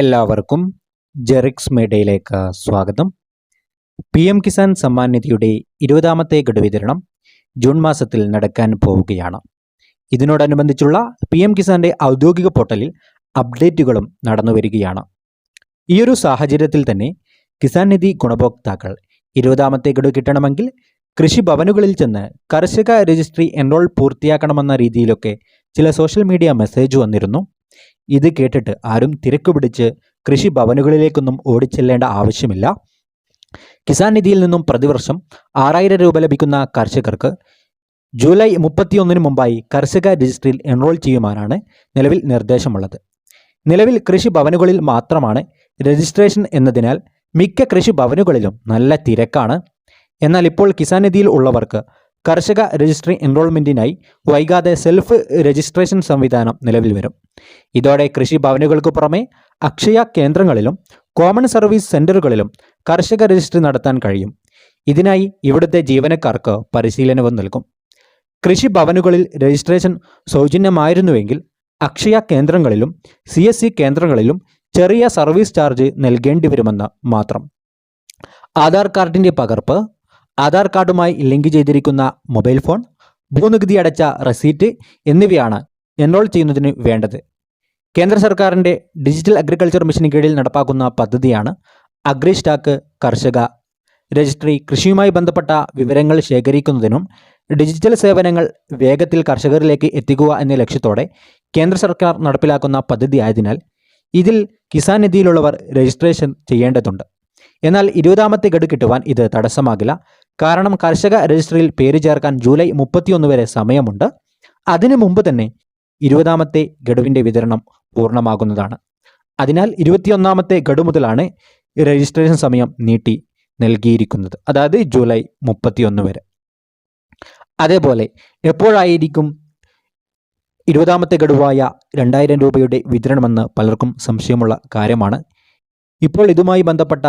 എല്ലാവർക്കും ജെറിക്സ് മീഡിയയിലേക്ക് സ്വാഗതം. പി എം കിസാൻ സമ്മാൻ നിധിയുടെ ഇരുപതാമത്തെ ഗഡു വിതരണം ജൂൺ മാസത്തിൽ നടക്കാൻ പോവുകയാണ്. ഇതിനോടനുബന്ധിച്ചുള്ള പി എം കിസാന്റെ ഔദ്യോഗിക പോർട്ടലിൽ അപ്ഡേറ്റുകളും നടന്നു വരികയാണ്. ഈയൊരു സാഹചര്യത്തിൽ തന്നെ കിസാൻ നിധി ഗുണഭോക്താക്കൾ ഇരുപതാമത്തെ ഗഡു കിട്ടണമെങ്കിൽ കൃഷിഭവനുകളിൽ ചെന്ന് കർഷക രജിസ്ട്രി എൻറോൾ പൂർത്തിയാക്കണമെന്ന രീതിയിലൊക്കെ ചില സോഷ്യൽ മീഡിയ മെസ്സേജ് വന്നിരുന്നു. ഇത് കേട്ടിട്ട് ആരും തിരക്ക് പിടിച്ച് കൃഷി ഭവനുകളിലേക്കൊന്നും ഓടിച്ചെല്ലേണ്ട ആവശ്യമില്ല. കിസാൻ നിധിയിൽ നിന്നും പ്രതിവർഷം ആറായിരം രൂപ ലഭിക്കുന്ന കർഷകർക്ക് ജൂലൈ മുപ്പത്തിയൊന്നിന് മുമ്പായി കർഷക രജിസ്ട്രിയിൽ എൻറോൾ ചെയ്യുവാനാണ് നിലവിൽ നിർദ്ദേശമുള്ളത്. നിലവിൽ കൃഷി ഭവനുകളിൽ മാത്രമാണ് രജിസ്ട്രേഷൻ എന്നതിനാൽ മിക്ക കൃഷി ഭവനുകളിലും നല്ല തിരക്കാണ്. എന്നാൽ ഇപ്പോൾ കിസാൻ നിധിയിൽ ഉള്ളവർക്ക് കർഷക രജിസ്ട്രി എൻറോൾമെന്റിനായി വൈകാതെ സെൽഫ് രജിസ്ട്രേഷൻ സംവിധാനം നിലവിൽ വരും. ഇതോടെ കൃഷി ഭവനുകൾക്ക് പുറമെ അക്ഷയ കേന്ദ്രങ്ങളിലും കോമൺ സർവീസ് സെന്ററുകളിലും കർഷക രജിസ്ട്രി നടത്താൻ കഴിയും. ഇതിനായി ഇവിടുത്തെ ജീവനക്കാർക്ക് പരിശീലനവും നൽകും. കൃഷി ഭവനുകളിൽ രജിസ്ട്രേഷൻ സൗജന്യമായിരുന്നുവെങ്കിൽ അക്ഷയ കേന്ദ്രങ്ങളിലും സി എസ് സി കേന്ദ്രങ്ങളിലും ചെറിയ സർവീസ് ചാർജ് നൽകേണ്ടി വരുമെന്ന് മാത്രം. ആധാർ കാർഡിന്റെ പകർപ്പ് ആധാർ കാർഡുമായി ലിങ്ക് ചെയ്തിരിക്കുന്ന മൊബൈൽ ഫോൺ ഭൂനികുതി അടച്ച റെസീറ്റ് എന്നിവയാണ് എൻറോൾ ചെയ്യുന്നതിന് വേണ്ടത്. കേന്ദ്ര സർക്കാരിന്റെ ഡിജിറ്റൽ അഗ്രികൾച്ചർ മിഷന് കീഴിൽ നടപ്പാക്കുന്ന പദ്ധതിയാണ് അഗ്രി സ്റ്റാക്ക് കർഷക രജിസ്ട്രി. കൃഷിയുമായി ബന്ധപ്പെട്ട വിവരങ്ങൾ ശേഖരിക്കുന്നതിനും ഡിജിറ്റൽ സേവനങ്ങൾ വേഗത്തിൽ കർഷകരിലേക്ക് എത്തിക്കുക എന്ന ലക്ഷ്യത്തോടെ കേന്ദ്ര സർക്കാർ നടപ്പിലാക്കുന്ന പദ്ധതി ആയതിനാൽ ഇതിൽ കിസാൻ നിധിയിലുള്ളവർ രജിസ്ട്രേഷൻ ചെയ്യേണ്ടതുണ്ട്. എന്നാൽ ഇരുപതാമത്തെ ഗഡു കിട്ടുവാൻ ഇത് തടസ്സമാകില്ല. കാരണം കർഷക രജിസ്റ്ററിൽ പേര് ചേർക്കാൻ ജൂലൈ മുപ്പത്തിയൊന്ന് വരെ സമയമുണ്ട്. അതിനു മുമ്പ് തന്നെ ഇരുപതാമത്തെ ഗഡുവിന്റെ വിതരണം പൂർണമാകുന്നതാണ്. അതിനാൽ ഇരുപത്തിയൊന്നാമത്തെ ഗഡു മുതലാണ് രജിസ്ട്രേഷൻ സമയം നീട്ടി നൽകിയിരിക്കുന്നത്. അതായത് ജൂലൈ മുപ്പത്തിയൊന്ന് വരെ. അതേപോലെ എപ്പോഴായിരിക്കും ഇരുപതാമത്തെ ഗഡുവായ രണ്ടായിരം രൂപയുടെ വിതരണമെന്ന് പലർക്കും സംശയമുള്ള കാര്യമാണ്. ഇപ്പോൾ ഇതുമായി ബന്ധപ്പെട്ട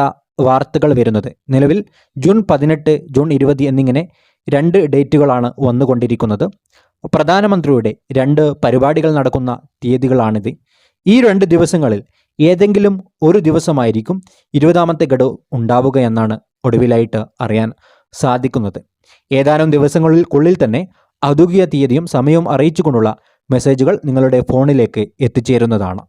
വാർത്തകൾ വരുന്നത്. നിലവിൽ ജൂൺ പതിനെട്ട് ജൂൺ ഇരുപത് എന്നിങ്ങനെ രണ്ട് ഡേറ്റുകളാണ് വന്നുകൊണ്ടിരിക്കുന്നത്. പ്രധാനമന്ത്രിയുടെ രണ്ട് പരിപാടികൾ നടക്കുന്ന തീയതികളാണിത്. ഈ രണ്ട് ദിവസങ്ങളിൽ ഏതെങ്കിലും ഒരു ദിവസമായിരിക്കും ഇരുപതാമത്തെ ഗഡു ഉണ്ടാവുക എന്നാണ് ഒടുവിലായിട്ട് അറിയാൻ സാധിക്കുന്നത്. ഏതാനും ദിവസങ്ങൾക്കുള്ളിൽ തന്നെ ഔദ്യോഗിക തീയതിയും സമയവും അറിയിച്ചുകൊണ്ടുള്ള മെസ്സേജുകൾ നിങ്ങളുടെ ഫോണിലേക്ക് എത്തിച്ചേരുന്നതാണ്.